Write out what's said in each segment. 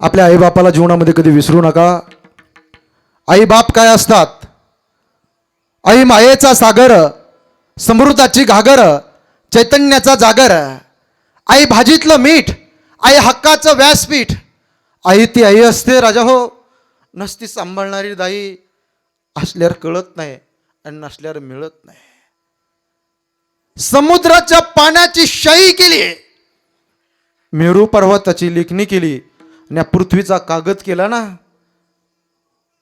आपल्या आईबापाला जीवनामध्ये कधी विसरू नका. आईबाप काय असतात? आई मायेचा सागर समृद्धाची घागर चैतन्याचा जागर. आई भाजीतलं मीठ आई हक्काचं व्यासपीठ. आई ती आई असते राजा हो. नसती सांभाळणारी दाई असल्यावर कळत नाही आणि नसल्यावर मिळत नाही. समुद्राच्या पाण्याची शाई केली. मेरू पर्वताची लेखणी केली. आणि या पृथ्वीचा कागद केला ना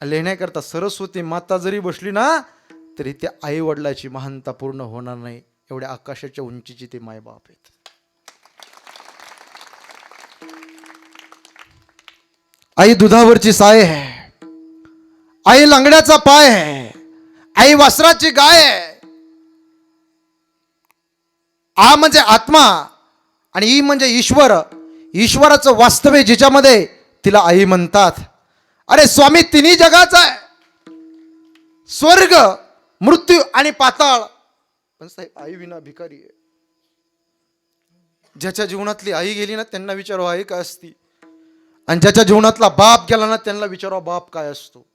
लेण्याकरता सरस्वती माता जरी बसली ना तरी त्या आई वडिलाची महानता पूर्ण होणार नाही. एवढ्या आकाशाच्या उंचीची ते मायबाप आहेत. आई दुधावरची साय आहे. आई लंगड्याचा पाय आहे. आई वासराची गाय आहे. आ म्हणजे आत्मा आणि ई म्हणजे ईश्वर. ईश्वराचं वास्तव्य जिच्यामध्ये तिला आई म्हणतात. अरे स्वामी तिन्ही जगाचा आहे. स्वर्ग मृत्यू आणि पाताळ. पण साहेब आई विना भिकारी आहे. ज्याच्या जीवनातली आई गेली ना त्यांना विचारो आई काय असती? आणि ज्याच्या जीवनातला बाप गेला ना त्यांना विचारा बाप काय असतो?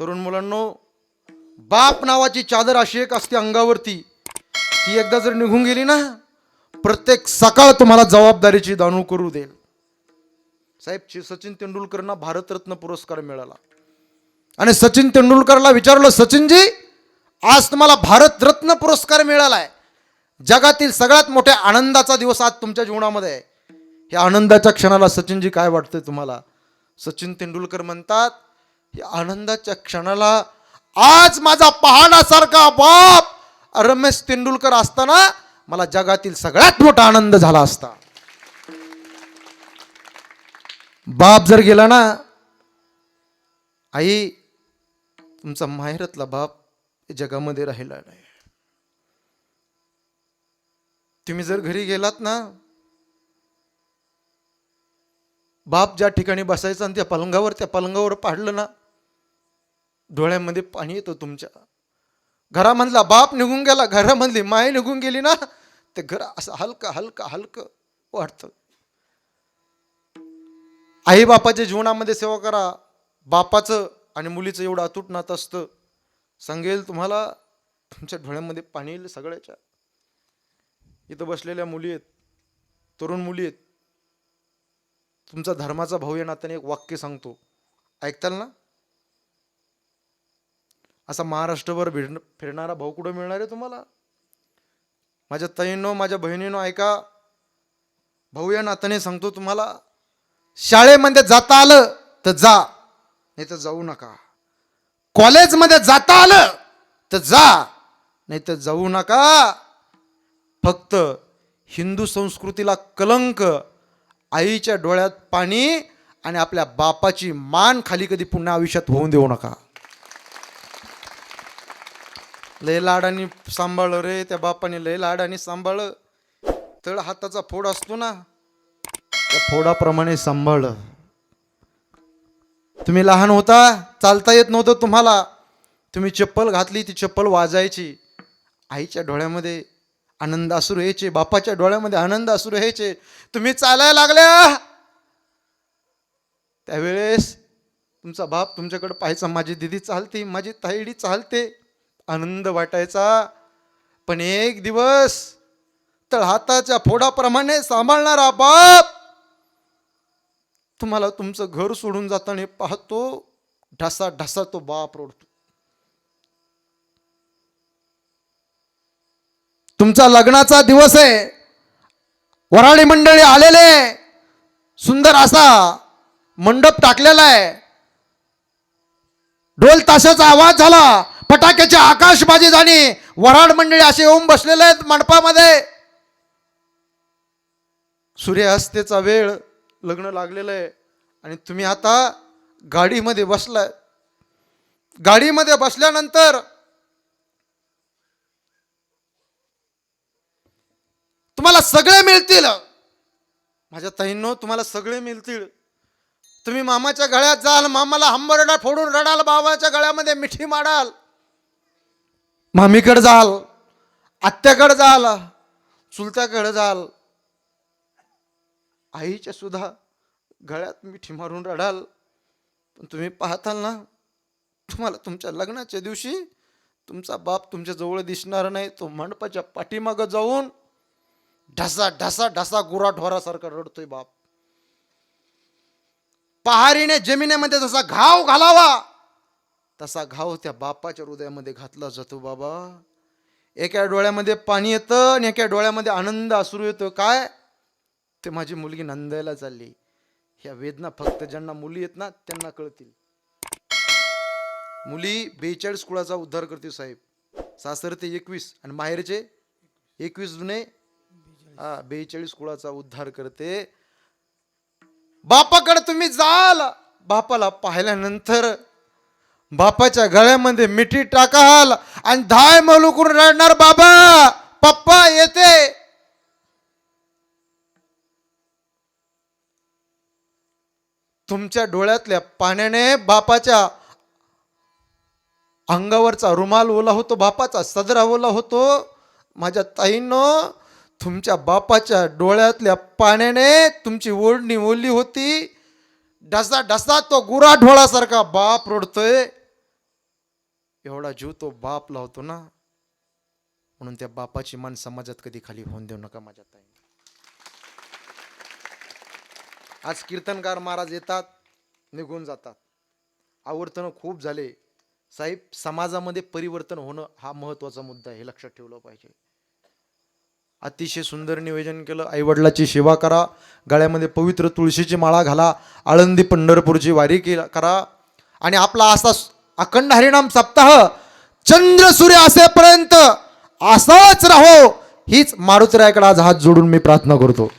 तरुण मुलांनो बाप नावाची चादर अशी एक असते अंगावरती. ती एकदा जर निघून गेली ना प्रत्येक सकाळ तुम्हाला जबाबदारीची जाणीव करू देईल. साहेब सचिन तेंडुलकरना भारतरत्न पुरस्कार मिळाला. आणि सचिन तेंडुलकरला विचारलं सचिनजी आज तुम्हाला भारतरत्न पुरस्कार मिळालाय. जगातील सगळ्यात मोठ्या आनंदाचा दिवस आज तुमच्या जीवनामध्ये आहे. ह्या आनंदाच्या क्षणाला सचिनजी काय वाटतंय तुम्हाला? सचिन तेंडुलकर म्हणतात या आनंदाच्या क्षणाला आज माझा पाहण्यासारखा बाप रमेश तेंडुलकर असताना मला जगातील सगळ्यात मोठा आनंद झाला असता. बाप जर गेला ना आई तुमचा माहेरातला बाप जगामध्ये राहिला नाही. तुम्ही जर घरी गेलात ना बाप ज्या ठिकाणी बसायचा आणि त्या पलंगावर त्या पलंगावर पाडलं ना डोळ्यामध्ये पाणी येतं तुमच्या. घरामधला बाप निघून गेला घरामधली माय निघून गेली ना ते घर असं हलकं हलकं हलकं वाटतं आई बापाच्या जीवनामध्ये सेवा करा. बापाचं आणि मुलीचं एवढं अतूट नातं असतं. सांगेल तुम्हाला तुमच्या डोळ्यामध्ये पाणी येईल सगळ्याच्या. इथं बसलेल्या मुली आहेत तरुण मुली आहेत. तुमचा धर्माचा भाऊ या नात्याने एक वाक्य सांगतो. ऐकताल ना? असा महाराष्ट्रभर भिड फिरणारा भाऊ कुठं मिळणार आहे तुम्हाला? माझ्या ताईंनो माझ्या बहिणीनो ऐका. भाऊ या नात्याने सांगतो तुम्हाला शाळेमध्ये जाता आलं तर जा नाही तर जाऊ नका. कॉलेजमध्ये जाता आलं तर जा नाही तर जाऊ नका. फक्त हिंदू संस्कृतीला कलंक आईच्या डोळ्यात पाणी आणि आपल्या बापाची मान खाली कधी पुन्हा आयुष्यात होऊन देऊ नका. लय लाडानी सांभाळ रे त्या बापाने लय लाडानी सांभाळ. तळ हाताचा फोड असतो ना त्या फोडाप्रमाणे सांभाळ. तुम्ही लहान होता चालता येत नव्हतं तुम्हाला. तुम्ही चप्पल घातली ती चप्पल वाजायची. आईच्या डोळ्यामध्ये आनंद असुर यायचे बापाच्या डोळ्यामध्ये आनंद असुर यायचे तुम्ही चालायला लागल्या. त्यावेळेस तुमचा बाप तुमच्याकडे पाहायचा माझी दिदी चालते माझी ताईडी चालते. आनंद वाटायचा. पण एक दिवस तळहाताच्या फोडाप्रमाणे सांभाळणारा बाप तुम्हाला तुमचं घर सोडून जाताना पाहतो ढसा ढसा तो बाप रोडतो. तुमचा लग्नाचा दिवस आहे. वराळी मंडळी आलेले सुंदर असा मंडप टाकलेला आहे. ढोल ताशाचा आवाज झाला. फटाक्याची आकाशबाजी झाली वराड मंडळी असे येऊन बसलेले आहेत मंडपामध्ये. सूर्यास्तेचा वेळ लग्न लागलेलं आहे. आणि तुम्ही आता गाडीमध्ये बसलाय. गाडीमध्ये बसल्यानंतर तुम्हाला सगळे मिळतील. माझ्या ताईंनो तुम्हाला सगळे मिळतील. तुम्ही मामाच्या गळ्यात जाल मामाला हंबरडा फोडून रडाल बाबाच्या गळ्यामध्ये मिठी माडाल. मामीकडे जाल आत्याकडे जाल चुलत्याकडे जाल. आईच्या सुद्धा गळ्यात मिठी मारून रडाल. पण तुम्ही पाहताल ना तुम्हाला तुमच्या लग्नाच्या दिवशी तुमचा बाप तुमच्या जवळ दिसणार नाही तो मंडपाच्या पाठीमागं जाऊन ढसा ढसा ढसा गुराढोरासारखा रडतोय बाप. पहारीने जमिनीमध्ये जसा घाव घालावा तसा घाव त्या बापाच्या हृदयामध्ये घातला जातो बाबा. एका डोळ्यामध्ये पाणी येतं आणि एका डोळ्यामध्ये आनंद असू येतो. काय? ते माझी मुलगी नंदायला चालली. ह्या वेदना फक्त ज्यांना मुली आहेत ना त्यांना कळतील. मुली बेचाळीस कुळाचा उद्धार करते साहेब. सासर ते एकवीस आणि माहेरचे एकवीस जुने? हा बेचाळीस कुळाचा उद्धार करते. बापाकडे तुम्ही जाल. बापाला पाहिल्यानंतर बापाच्या गळ्यामध्ये मिठी टाकाल आणि धाय मलू करून रडणार बाबा. पप्पा येते. तुमच्या डोळ्यातल्या पाण्याने बापाच्या अंगावरचा रुमाल ओला होतो बापाचा सदरा ओला होतो. माझ्या ताईनं तुमच्या बापाच्या डोळ्यातल्या पाण्याने तुमची ओढणी ओली होती. डसा डसा तो गुरा ढोळासारखा बाप रोडतोय. एवढा जीव तो बाप लावतो ना म्हणून त्या बापाची मान समाजात कधी खाली होऊन देऊ नका माझ्या ताई आज कीर्तनकार महाराज येतात निघून जातात. आवर्तनं खूप झाले. साहेब समाजामध्ये परिवर्तन होणं हा महत्त्वाचा मुद्दा आहे हे लक्षात ठेवलं पाहिजे. अतिशय सुंदर नियोजन केलं. आईवडिलाची सेवा करा. गळ्यामध्ये पवित्र तुळशीची माळा घाला. आळंदी पंढरपूरची वारी केला करा. आणि आपला असा अखंड हरिणाम सप्ताह चंद्र सूर्य असेपर्यंत असाच राहो हीच मारुतीरायाकडे आज हात जोडून मी प्रार्थना करतो.